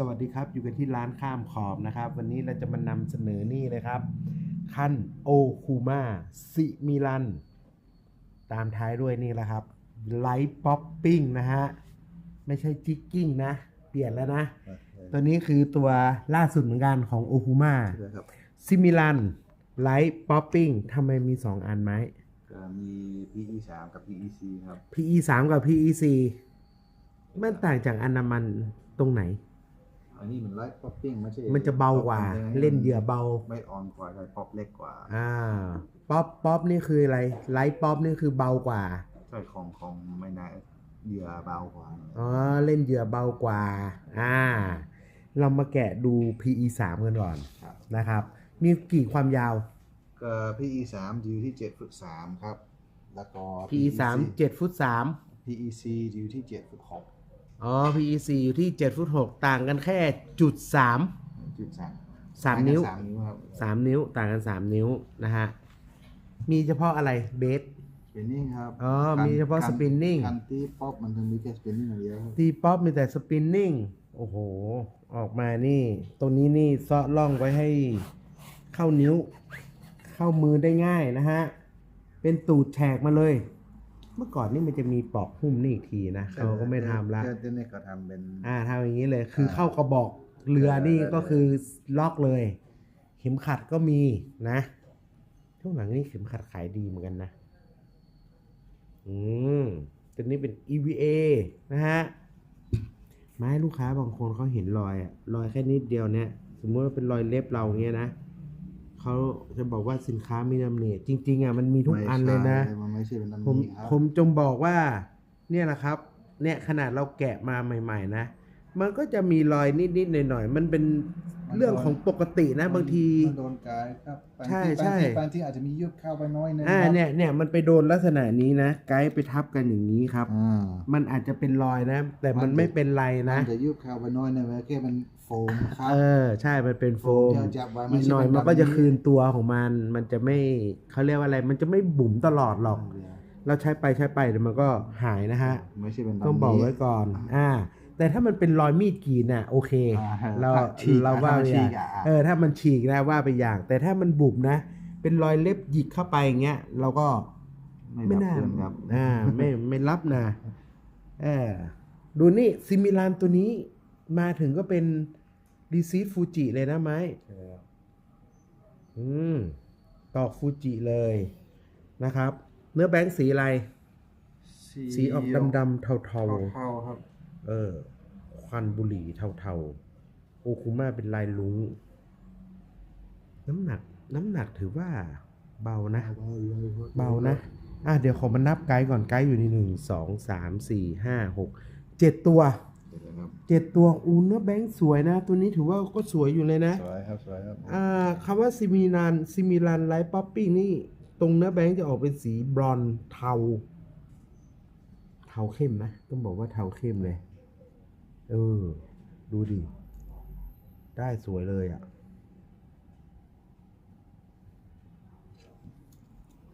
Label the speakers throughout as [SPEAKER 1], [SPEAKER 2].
[SPEAKER 1] สวัสดีครับอยู่กันที่ร้านข้ามขอบนะครับ วันนี้เราจะมานำเสนอนี่เลยครับ คันโอคูมาซิมิลัน ตามท้ายด้วยนี่แหละครับไลท์ป๊อปปิ้งนะฮะ ไม่ใช่จิกกิ้งนะ เปลี่ยนแล้วนะ ตัวนี้คือตัวล่าสุดเหมือนกันของโอคูมา
[SPEAKER 2] ครับ
[SPEAKER 1] ซิมิลันไลท์ป๊อปปิ้งทำไมมี 2 อันไหม
[SPEAKER 2] ก็มี PE 3กับ PEC ครับ
[SPEAKER 1] PE 3กับ PE 4มันต่างจากอันนามันตรงไหน
[SPEAKER 2] อันนี้มันไลท์ป๊อปปิ้งไม่ใช่
[SPEAKER 1] มันจะเบากว่า เล่นเหยื่อเบา
[SPEAKER 2] ไม่ออนกว่าไลท์ป๊อปเล็กกว่า
[SPEAKER 1] อ่า ป๊อปป๊อปนี่คืออะไร ไลท์ป๊อปนี่คือเบากว่า
[SPEAKER 2] ใช่ของของไม่น่าเหยื่อเบากว่า
[SPEAKER 1] อ๋อ เล่นเหยื่อเบากว่า อ่า เรามาแกะดู PE 3กันก่อน
[SPEAKER 2] ครับ
[SPEAKER 1] นะครับ มีกี่ความยาว
[SPEAKER 2] ก็ PE 3อยู่ที่7ฟุต3ครับ แล้วก็
[SPEAKER 1] PE 3 7ฟุต3
[SPEAKER 2] PEC อยู่ที่7ฟุต6
[SPEAKER 1] อ๋อ PE 4อยู่ที่7ฟุต6ต่างกันแค่จุด3
[SPEAKER 2] จุด3
[SPEAKER 1] 3นิ้ว
[SPEAKER 2] สามนิ้วครับ
[SPEAKER 1] 3 นิ้วต่างกัน 3 นิ้วนะฮะ มีเฉพาะอะไรเบส
[SPEAKER 2] สปินนิ่งครับ
[SPEAKER 1] อ๋อมีเฉพาะ spinning
[SPEAKER 2] คันที่ป๊อปมันถึงมีแค่สปินนิ่งอย่างเดียวครับ
[SPEAKER 1] ตีป๊อปมีแต่สปินนิ่ง โอ้โห ออกมานี่ตรงนี้นี่เซาะล่องไว้ให้เข้านิ้ว เข้ามือได้ง่ายนะฮะ เป็นตูดแฉกมาเลย เมื่อก่อนนี่มันจะมีปอกหุ้มนี่อีกทีนะเขาก็ไม่ทำละ
[SPEAKER 2] เจ้าเนี่ยก็ทำเป็น
[SPEAKER 1] อ่าทำอย่างนี้เลย คือเข้ากระบอกเรือนี่ก็คือล็อกเลย เข็มขัดก็มีนะช่วงหลังนี่เข็มขัดขายดีเหมือนกันนะ อืมตัวนี้เป็น EVA นะฮะ ไม้ลูกค้าบางคนเขาเห็นรอยอะรอยแค่นิดเดียวเนี่ย สมมติว่าเป็นรอยเล็บเราเงี้ยนะเขาจะบอกว่าสินค้ามีน้ำหนิจริง ๆอะมันมีทุกอันเลยนะ
[SPEAKER 2] ไม่ใช่มัน ไม่ใช่เป็นอัน
[SPEAKER 1] ผม
[SPEAKER 2] นี้ครับ
[SPEAKER 1] ผมจงบอกว่า เนี่ยแหละครับ เนี่ยขนาดเราแกะมาใหม่ ๆ นะ มันก็จะมีรอยนิดๆหน่อยๆมันเป็นเรื่องของปกตินะบางที
[SPEAKER 2] มันโดนกายครับบาง
[SPEAKER 1] ใช่
[SPEAKER 2] ที่
[SPEAKER 1] ใช่
[SPEAKER 2] บางที่บางที่อาจจะมียุบเข้าไปน้อยนึง
[SPEAKER 1] อ่า
[SPEAKER 2] ครับ
[SPEAKER 1] เนี่ยเนี่ยมันไปโดนลักษณะนี้นะ ไกด์ไปทับกันอย่างนี้ครับ
[SPEAKER 2] อ่า
[SPEAKER 1] มันอาจจะเป็นรอยนะ แต่มัน
[SPEAKER 2] มันจะ
[SPEAKER 1] ไม่เป็นไรนะ
[SPEAKER 2] มันจะยุบเข้าไปน้อยนึงแค่มัน โฟมครับ
[SPEAKER 1] เออ ใช่มันเป็นโฟม
[SPEAKER 2] โฟมจะจับไว้ไม่
[SPEAKER 1] อีก
[SPEAKER 2] ใช่
[SPEAKER 1] หน่อย
[SPEAKER 2] เป็น
[SPEAKER 1] มันก็
[SPEAKER 2] แบบนี้
[SPEAKER 1] จะคืนตัวของมัน มันจะไม่เขาเรียกว่าอะไร มันจะไม่บุ๋มตลอดหรอก เราใช้ไปใช้ไปเดี๋ยวมันก็หายนะฮะ
[SPEAKER 2] ไม่ใช่เป็น
[SPEAKER 1] ต้องบอกไว้ก่อน อ่า แต่ถ้ามันเป็นรอยมีดกรีดน่ะ โอเค
[SPEAKER 2] อ่า
[SPEAKER 1] เรา
[SPEAKER 2] ถ้ฉีก
[SPEAKER 1] เราว่า
[SPEAKER 2] ถ้
[SPEAKER 1] ไป
[SPEAKER 2] มัน
[SPEAKER 1] อ
[SPEAKER 2] ฉี
[SPEAKER 1] ย่าง
[SPEAKER 2] กอะ
[SPEAKER 1] เออ ถ้ามันฉีกนะว่าไปอย่าง แต่ถ้ามันบุบนะ เป็นรอยเล็บหยิกเข้าไปอย่างเงี้ย เราก็
[SPEAKER 2] ไม่
[SPEAKER 1] ไม่
[SPEAKER 2] รับ
[SPEAKER 1] น่า
[SPEAKER 2] เพื่อนครับ
[SPEAKER 1] อ่า ไม่ไม่รับนะ เออ ดูนี่ซิมิลานตัวนี้ มาถึงก็เป็นรีซีฟูจิเลยนะไม้อืม ตอกฟูจิเลยนะครับ เนื้อแบงค์สีอะไร สีออกดำๆเทา
[SPEAKER 2] เทาๆครับ
[SPEAKER 1] ๆเออ ควันบุหรี่เทาๆ โอคุมาเป็นลายลุง น้ำหนัก น้ำหนักถือว่า เบานะ เบานะ อะเดี๋ยวขอมานับไกด์ก่อนไกด์อยู่ในหนึ่งสองสามสี่ห้าหกเจ็ดตัว
[SPEAKER 2] เดี๋ยวนะครับ
[SPEAKER 1] เจ็ดตัวอูเนื้อแบงค์สวยนะ ตัวนี้ถือว่าก็สวยอยู่เลยนะ
[SPEAKER 2] สวยครับสวยครับ
[SPEAKER 1] อ่าคำว่าซิมิลันซิมิลันไลท์ป๊อปปิ้งนี่ ตรงเนื้อแบงค์จะออกเป็นสีบรอนซ์เทา เทาเข้มนะ ต้องบอกว่าเทาเข้มเลย เออ ดูดิ ได้สวยเลยอะ่ะ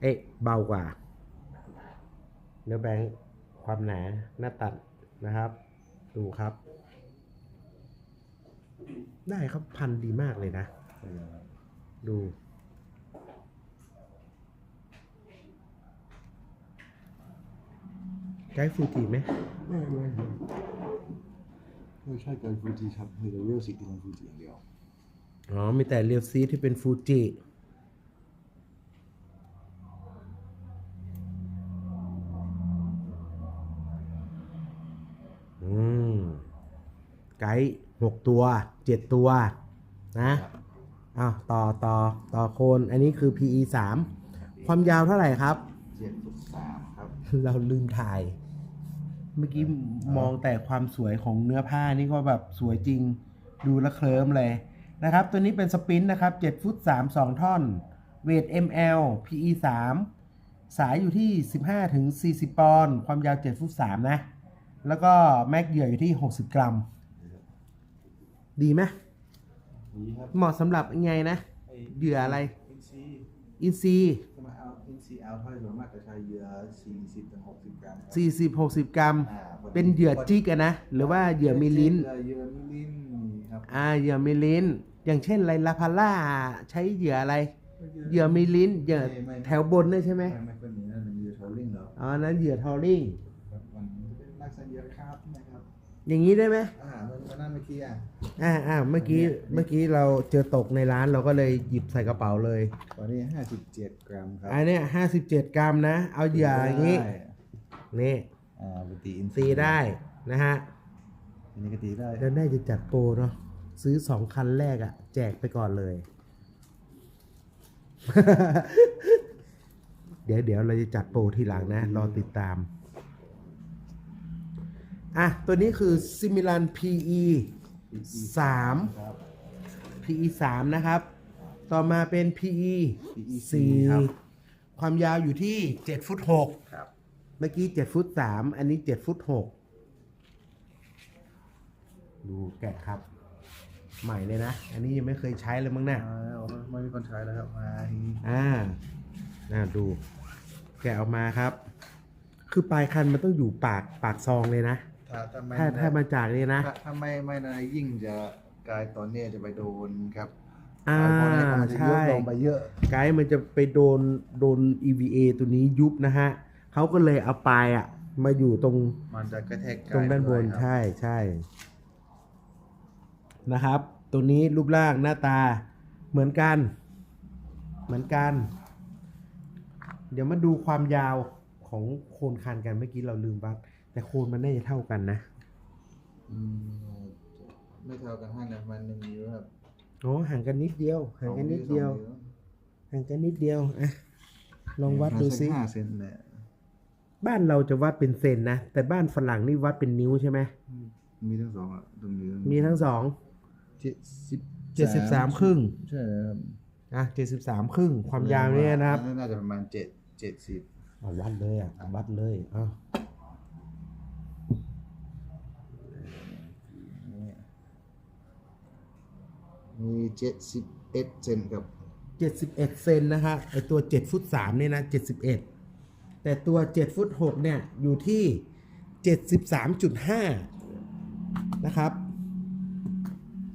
[SPEAKER 1] เอ๊ะ เบากว่า เนื้อแบงค์ความหนาหน้าตัดนะครับ ดูครับ ได้ครับพันดีมากเลยนะ ดู ไกด์ฟูจิไหม
[SPEAKER 2] ไม่ไม่ไม่ใช่การฟูจิครับมีแต่เวลสีที่เป็นฟูจิอย่างเดียว
[SPEAKER 1] อ๋อ มีแต่เรียวซีที่เป็นฟูจิ อืม ไกด์หกตัวเจ็ดตัวนะอ้าวต่อต่อต่อโคนอันนี้คือ PE สามความยาวเท่าไหร่ครับ
[SPEAKER 2] เจ็ดฟุตสามครับ
[SPEAKER 1] เราลืมถ่าย เมื่อกี้มองแต่ความสวยของเนื้อผ้านี่ก็แบบสวยจริงดูแลวเคลิ้มเลยนะครับ ตัวนี้เป็นสปรินท์นะครับ7ฟุต3 2 ท่อน เวท ML PE 3 สายอยู่ที่ 15 ถึง 40 ปอนด์ความยาว 7 ฟุต 3 นะ แล้วก็แม็กเหยื่ออยู่ที่ 60 กรัม ดีไหม
[SPEAKER 2] นี่ครับ
[SPEAKER 1] เหมาะสำหรับยังไงนะเหยื่ออะไร
[SPEAKER 2] อินซี
[SPEAKER 1] อินซี
[SPEAKER 2] จะมาเอาอินซีเอาเท่าส่วนมากจะใช้เหยื่อสี่สิบถึงหกสิบกรัมครับ
[SPEAKER 1] 40 60 กรัม
[SPEAKER 2] อ่าพอดี
[SPEAKER 1] เป็นเหยื่อจิกอะนะ หรือว่าเหยื่อมีลิ้น
[SPEAKER 2] เหยื่อมีลิ้น
[SPEAKER 1] อ่าเหยื่อมีลิ้น อย่างเช่นไรลาพาร่าใช้เหยื่ออะไร เหยื่อมีลิ้นเหยื่อแถวบนด้วยใช่ไหม
[SPEAKER 2] ไม่ไม่ค่อยมีนั่นมันเหยื่อโทรลิงเหรอ
[SPEAKER 1] อ๋ออันนั้นเหยื่อทอริง
[SPEAKER 2] อ
[SPEAKER 1] ย่างนี้ได้ไหม
[SPEAKER 2] อาหารมันมันนั่นเมื่อกี้อะ
[SPEAKER 1] อ่าอ่าเมื่อกี้เมื่อกี้เราเจอตกในร้านเราก็เลยหยิบใส่กระเป๋าเลย
[SPEAKER 2] ตอนนี้ห้าสิบเจ็ดกรัมครับ
[SPEAKER 1] อันเนี้ยห้าสิบเจ็ดกรัมนะ เอาเหยื่ออย่างนี้
[SPEAKER 2] ได้
[SPEAKER 1] นี่
[SPEAKER 2] อ่าปกติอิน
[SPEAKER 1] ตีได้นะฮะ
[SPEAKER 2] อันนี้ก็ตีได้
[SPEAKER 1] แล้วน่าจะจัดโปรเนาะซื้อสองคันแรกอะแจกไปก่อนเลย เดี๋ยวเดี๋ยวเราจะจัดโปรทีหลังนะ รอติดตาม อะ ตัวนี้คือ Similan PE 3
[SPEAKER 2] ครับ
[SPEAKER 1] PE 3นะครับ ต่อมาเป็น PE
[SPEAKER 2] PE
[SPEAKER 1] 4
[SPEAKER 2] ครับ
[SPEAKER 1] ความยาวอยู่ที่ 7 ฟุต6
[SPEAKER 2] ครับ
[SPEAKER 1] เมื่อกี้ 7 ฟุต 3 อันนี้ 7 ฟุต 6 ดูแกะครับ ใหม่เลยนะ อันนี้ยังไม่เคยใช้เลยมั้งเนี่ย
[SPEAKER 2] มาแล้วไม่มีคนใช้แล้วครับมาทีนี้
[SPEAKER 1] อ่าน่าดู แกะออกมาครับ คือปลายคันมันต้องอยู่ปากปากซองเลยนะ
[SPEAKER 2] ถ้าถ้าไม่
[SPEAKER 1] ถ้าถ้ามาจากนี่นะ
[SPEAKER 2] ถ้าถ้าไม่ไม่นานยิ่งจะกลายตอนเนี้ยจะไปโดนครับ
[SPEAKER 1] อ่า
[SPEAKER 2] ไพวกนี้มันจะยุบ
[SPEAKER 1] ใช่
[SPEAKER 2] ลงไปเยอะ
[SPEAKER 1] ไกด์มันจะไปโดนโดน EVA ตัวนี้ยุบนะฮะเขาก็เลยเอาปลายอะมาอยู่ตรง
[SPEAKER 2] มันจะกระแทก
[SPEAKER 1] ตรงด้านบน
[SPEAKER 2] ครับ
[SPEAKER 1] ใช่ใช่นะครับ ตัวนี้รูปร่างหน้าตาเหมือนกัน เหมือนกัน เดี๋ยวมาดูความยาวของโคนคันกันเมื่อกี้เราลืมวัด แต่โคนมันน่าจะเท่ากันนะ
[SPEAKER 2] อืมไม่เท่ากันห้านะมันหนึ่งนิ้วครับ
[SPEAKER 1] โอ้ห่างกันนิดเดียว ห่างกันนิดเดียว
[SPEAKER 2] สอง
[SPEAKER 1] ห่างกันนิดเดียวอะลองวัดดูซิ
[SPEAKER 2] ห้าเซนเนี่ย
[SPEAKER 1] บ้านเราจะวัดเป็นเซนนะ แต่บ้านฝรั่งนี่วัดเป็นนิ้วใช่ไหม
[SPEAKER 2] มีทั้งสองอะตรงนี้
[SPEAKER 1] มีทั้งสอง
[SPEAKER 2] เจ็ดสิบ
[SPEAKER 1] เจ็ดสิบสามครึ่ง
[SPEAKER 2] ใช่ครับ
[SPEAKER 1] อะเจ็ดสิบสามครึ่งความยาวเนี่ยนะครับ
[SPEAKER 2] น่าจะประมาณเจ็ดเจ็ดสิบ
[SPEAKER 1] เอาวัดเลยอะเอาวัดเลยเอ้า
[SPEAKER 2] มีเจ็ดสิบเอ็ดเซนครับ
[SPEAKER 1] เจ็ดสิบเอ็ดเซนนะฮะไอตัวเจ็ดฟุตสามเนี่ยนะเจ็ดสิบเอ็ดแต่ตัวเจ็ดฟุตหกเนี่ย อยู่ที่เจ็ดสิบสามจุดห้านะครับ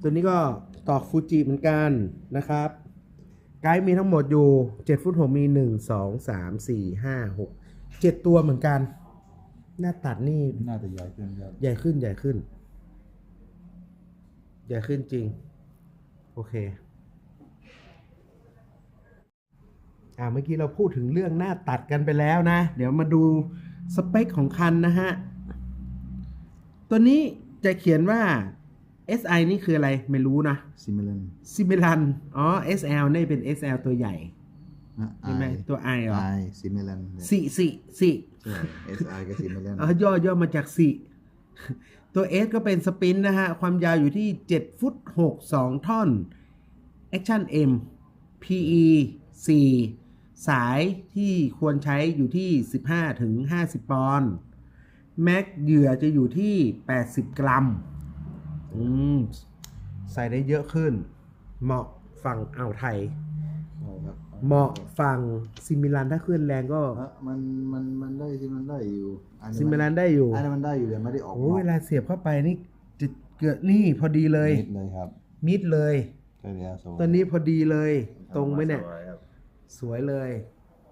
[SPEAKER 1] ตัวนี้ก็ตอกฟูจิเหมือนกันนะครับ ไกด์มีทั้งหมดอยู่ 7 ฟุต 6 มี 1 2 3 4 5 6 7 ตัวเหมือนกัน หน้าตัดนี่
[SPEAKER 2] น่าจะใหญ่ขึ้นครับ
[SPEAKER 1] ใหญ่ขึ้นใหญ่ขึ้น ใหญ่ขึ้นจริง โอเค อ่าเมื่อกี้เราพูดถึงเรื่องหน้าตัดกันไปแล้วนะ เดี๋ยวมาดูสเปคของคันนะฮะ ตัวนี้จะเขียนว่า SI นี่คืออะไรไม่รู้นะ
[SPEAKER 2] ซิมิลัน
[SPEAKER 1] ซิมิลันอ๋อ SL นี่เป็น SL ตัวใหญ่ใช่ไหมตัว I เหรอ
[SPEAKER 2] ไอซิมิลัน
[SPEAKER 1] สิสิสิ
[SPEAKER 2] ใช่ SI กับซิมิลัน
[SPEAKER 1] อ๋อย่อย่อมาจากสิ ตัว S ก็เป็นสปินนะฮะ ความยาวอยู่ที่ 7 ฟุต 6 2 ท่อน Action M PE 4 สายที่ควรใช้อยู่ที่ 15 ถึง 50 ปอนด์แม็กเหยื่อจะอยู่ที่ 80 กรัม อืม ใส่ได้เยอะขึ้น เหมาะฝั่งอ่าวไทย เหมาะฝั่งซิมิลันถ้าขึ้นแรงก็
[SPEAKER 2] อะมันมันมันได้ที่มันได้อยู่อั
[SPEAKER 1] ซิมิลันได้อยู่
[SPEAKER 2] อันนี้มันได้อยู่แต่ไม่ได้ออก
[SPEAKER 1] โอ้เวลาเสียบเข้าไปนี่จะเกิดนี่พอดีเลย
[SPEAKER 2] นิดเลยครับ
[SPEAKER 1] มิดเลย
[SPEAKER 2] ใช่แล้วสวย
[SPEAKER 1] ตอนนี้พอดีเลย ตรงไหมเนี่ย
[SPEAKER 2] สวครับ
[SPEAKER 1] สวยเลย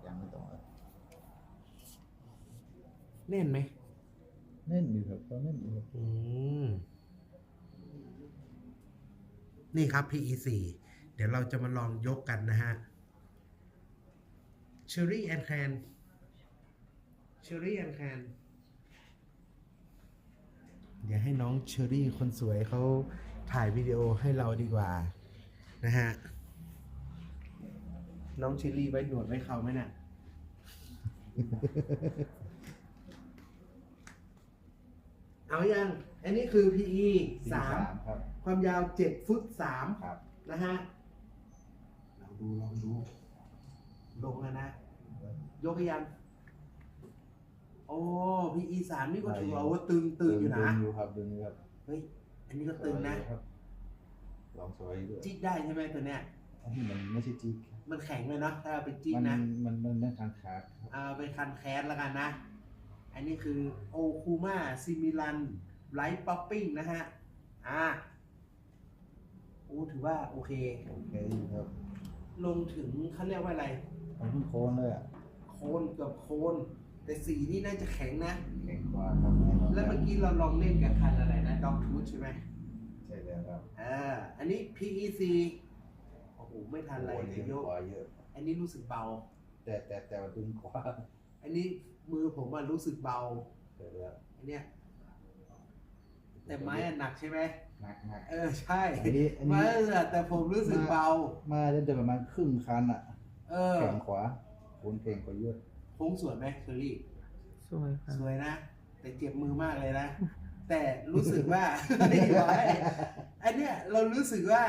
[SPEAKER 2] ยังไม่ตรงครับ
[SPEAKER 1] แน่นไหม
[SPEAKER 2] แน่นอยู่ครับก็แน่นอยู่ครับ
[SPEAKER 1] อืมนี่ครับ PE 4 เดี๋ยวเราจะมาลองยกกันนะฮะ Cherry and Can Cherry and Can เดี๋ยวให้น้องเชอรี่คนสวยเขาถ่ายวิดีโอให้เราดีกว่า นะฮะ น้องเชอรี่ไว้หนวดไว้เขาไหมน่ะ เอายังอันนี้คือ PE สาม
[SPEAKER 2] ครับ
[SPEAKER 1] ความยาวเจ็ดฟุตสาม
[SPEAKER 2] ครับ
[SPEAKER 1] นะฮะลองดูลองดู ลงแล้วนะยกยังโอ้ PE สามนี่ก็ถือว่าตึงตึงอยู่นะ
[SPEAKER 2] ดึงอยู่ครับดึงอยู่ครับ
[SPEAKER 1] เฮ้ยอันนี้ก็ตึงนะ
[SPEAKER 2] ครับลองสวยด้วย
[SPEAKER 1] จิกได้ใช่ไหมตัวเนี้ย
[SPEAKER 2] อันนี้มันไม่ใช่จิ๊ก
[SPEAKER 1] มันแข็งเลยเนาะถ้าเอาไปจิก
[SPEAKER 2] มัน
[SPEAKER 1] นะ
[SPEAKER 2] มันมันนั่นทางขาดครับ
[SPEAKER 1] เอาไปคันแคสแล้วกันนะ อันนี้คือโอคูมาซิมิลันไลท์ป๊อปปิ้งนะฮะอ่าโอ้ถือว่าโอเค
[SPEAKER 2] โอเคอยู่ครับ
[SPEAKER 1] ลงถึงเขาเรียกว่าอะไร
[SPEAKER 2] มันเพิ่งโค้งเลยอะ
[SPEAKER 1] โคนเกับโคน แต่สีนี่น่าจะแข็งนะ
[SPEAKER 2] แข็งกว่าครับแน่นอน
[SPEAKER 1] แล้วเมื่อกี้เราลองเล่นกับคันอะไรนะด็อกทูธใช่ไหม
[SPEAKER 2] ใช่แล้วครับ
[SPEAKER 1] อ่าอันนี้ PEC โอ้โหไม่ทันอะไร
[SPEAKER 2] โอ้
[SPEAKER 1] เลย
[SPEAKER 2] เย
[SPEAKER 1] โย
[SPEAKER 2] อะ
[SPEAKER 1] ก
[SPEAKER 2] กว่าเยอะ
[SPEAKER 1] อันนี้รู้สึกเบา
[SPEAKER 2] แต่แต่แต่ว่าดึงกว่า
[SPEAKER 1] อันนี้มือผมอะรู้สึกเบา
[SPEAKER 2] ใช่แล้ว
[SPEAKER 1] อันเนี้ยแต่ไม้อะหนักใช่ไหม
[SPEAKER 2] หนักหนัก
[SPEAKER 1] เออใช่
[SPEAKER 2] อันนี้อันนี้
[SPEAKER 1] ไม้อะแต่ผมรู้สึกเบา
[SPEAKER 2] มาจนจะประมาณครึ่งคันอะ
[SPEAKER 1] เออ
[SPEAKER 2] แข็งขวาโคนเก่งกว่าเยอะ
[SPEAKER 1] โค้งสวยไหมเชอรี่
[SPEAKER 3] สวยค่ะ
[SPEAKER 1] สวยนะ แต่เจ็บมือมากเลยนะ แต่รู้สึกว่าไม่ไหวอันเนี้ยเรารู้สึกว่า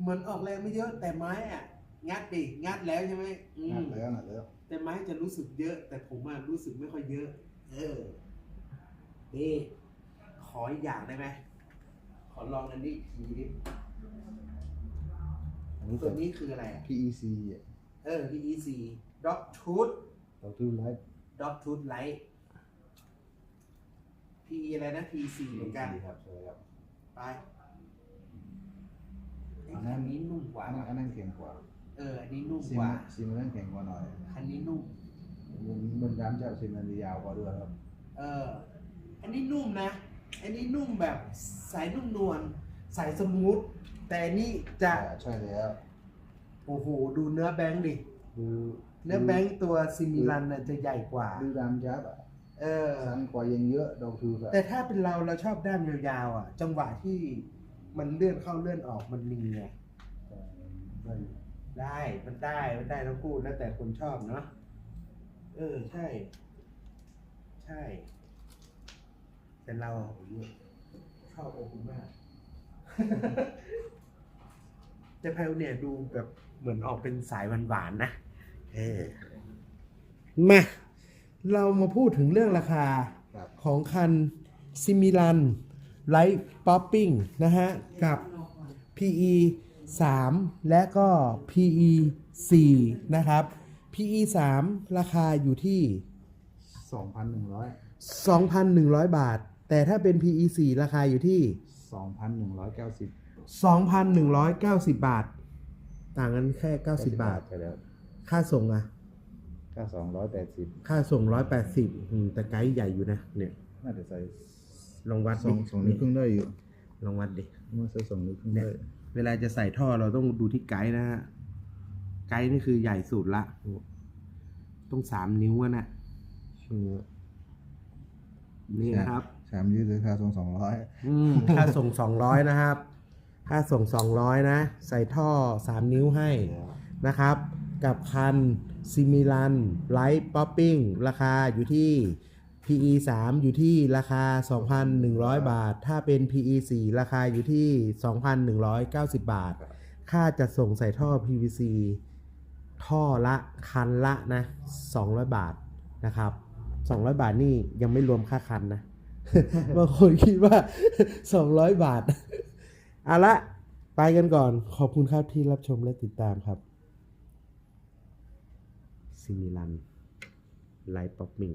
[SPEAKER 1] เหมือนออกแรงไม่เยอะแต่ไม้อะงัดดิงัดแล้วใช่ไหมอื
[SPEAKER 2] หนั
[SPEAKER 1] ม
[SPEAKER 2] กแล้วหนักแล้ว
[SPEAKER 1] แต่ไม้จะรู้สึกเยอะ แต่ผมอะรู้สึกไม่ค่อยเยอะ เออนี่ขออีกอย่างได้ไหมขอลองอันนี้อีกทีดิ
[SPEAKER 2] อันนี้
[SPEAKER 1] ตั
[SPEAKER 2] ตัวว
[SPEAKER 1] นี้คืออะไรอะ
[SPEAKER 2] PEC อะ
[SPEAKER 1] เออ PEC Dog Tooth
[SPEAKER 2] เราทูไลท์
[SPEAKER 1] Dog Tooth Light PE อะไรนะ PEC เหมือนกัน
[SPEAKER 2] ครับใช่ครับ
[SPEAKER 1] ไปไอ้คันนี้นุ่มกว่า
[SPEAKER 2] อันนั้นอันนั้นแข็งกว่า
[SPEAKER 1] เออ อันนี้นุ่ม
[SPEAKER 2] ซิ
[SPEAKER 1] ก
[SPEAKER 2] ม
[SPEAKER 1] ว่า
[SPEAKER 2] ซิมมันแข็งกว่าหน่อย
[SPEAKER 1] คันนี้นุ่ม
[SPEAKER 2] มันมันย้ำจะซิมมันยาวกว่าด้วยครับ
[SPEAKER 1] เออ อันนี้นุ่มนะ อันนี้นุ่มแบบสายนุ่มนวล สายสมูท แต่อันนี้จะ
[SPEAKER 2] ใช่แล้ว
[SPEAKER 1] โอ้โห ดูเนื้อแบงค์ดิ
[SPEAKER 2] ดู
[SPEAKER 1] เนื้อแบงค์ตัวซิมิลันน่ะจะใหญ่กว่า
[SPEAKER 2] ดูดำยับอะ
[SPEAKER 1] เออ
[SPEAKER 2] สั้นกว่ายังเยอะดอกทูแบบ
[SPEAKER 1] แต่ถ้าเป็นเราเราชอบด้ามยาวๆอะ จังหวะที่มันเลื่อนเข้าเลื่อนออกมันมีไง
[SPEAKER 2] ได้อยู่
[SPEAKER 1] ได้มันได้ มันได้ทั้งคู่แล้วแต่คนชอบเนาะ เออ ใช่ ใช่ แต่เราชอบโอคุมาก แต่ไพลเนี่ยดูแบบ เหมือนออกเป็นสายหวานๆนะเออมาเรามาพูดถึงเรื่องราคา
[SPEAKER 2] ครับ
[SPEAKER 1] ของคันซิมิลันไลท์ป๊อปปิ้งนะฮะ กับ PE 3 และก็ PE 4 นะครับ PE 3 ราคาอยู่ที่
[SPEAKER 2] สองพันหนึ่งร้อย
[SPEAKER 1] 2,100 บาท แต่ถ้าเป็น PE 4 ราคาอยู่ที่
[SPEAKER 2] สองพันหนึ่งร้อยเก้าสิบ
[SPEAKER 1] 2,190 บาท ต่างกันแค่90บาท
[SPEAKER 2] ใช่แล้ว
[SPEAKER 1] ค่าส่งอะ
[SPEAKER 2] ก็สองร้อยแปดสิบ
[SPEAKER 1] ค่าส่ง180อืมแต่ไกด์ใหญ่อยู่นะเนี่ย
[SPEAKER 2] น่าจะใส่
[SPEAKER 1] ลองวัด
[SPEAKER 2] สองสองนิ้วครึ่งได้อยู่
[SPEAKER 1] ลองวัดดิ
[SPEAKER 2] ว่าใส่สองนิ้วครึ่ง
[SPEAKER 1] เนี่ย
[SPEAKER 2] ได้
[SPEAKER 1] เวลาจะใส่ท่อเราต้องดูที่ไกด์นะฮะ ไกด์นี่คือใหญ่สุดละ ต้องสามนิ้วอะนะนี่นะครับ
[SPEAKER 2] สามยืดเลยค่าส่งสองร้อย
[SPEAKER 1] อืม ค่าส่งสองร้อยนะครับ ค่าส่งสองร้อยนะ ใส่ท่อสามนิ้วให้นะครับ กับคันซิมิลันไลท์ป๊อปปิ้งราคาอยู่ที่ PE 3 อยู่ที่ราคา 2,100 บาท ถ้าเป็น PE 4 ราคาอยู่ที่ 2,190 บาท ค่าจัดส่งใส่ท่อ PVC ท่อละคันละนะ 200 บาทนะครับ 200 บาทนี่ยังไม่รวมค่าคันนะบางคนคิดว่า 200 บาท เอาละไปกันก่อน ขอบคุณครับที่รับชมและติดตามครับซิมิลันไลท์ป๊อปมิง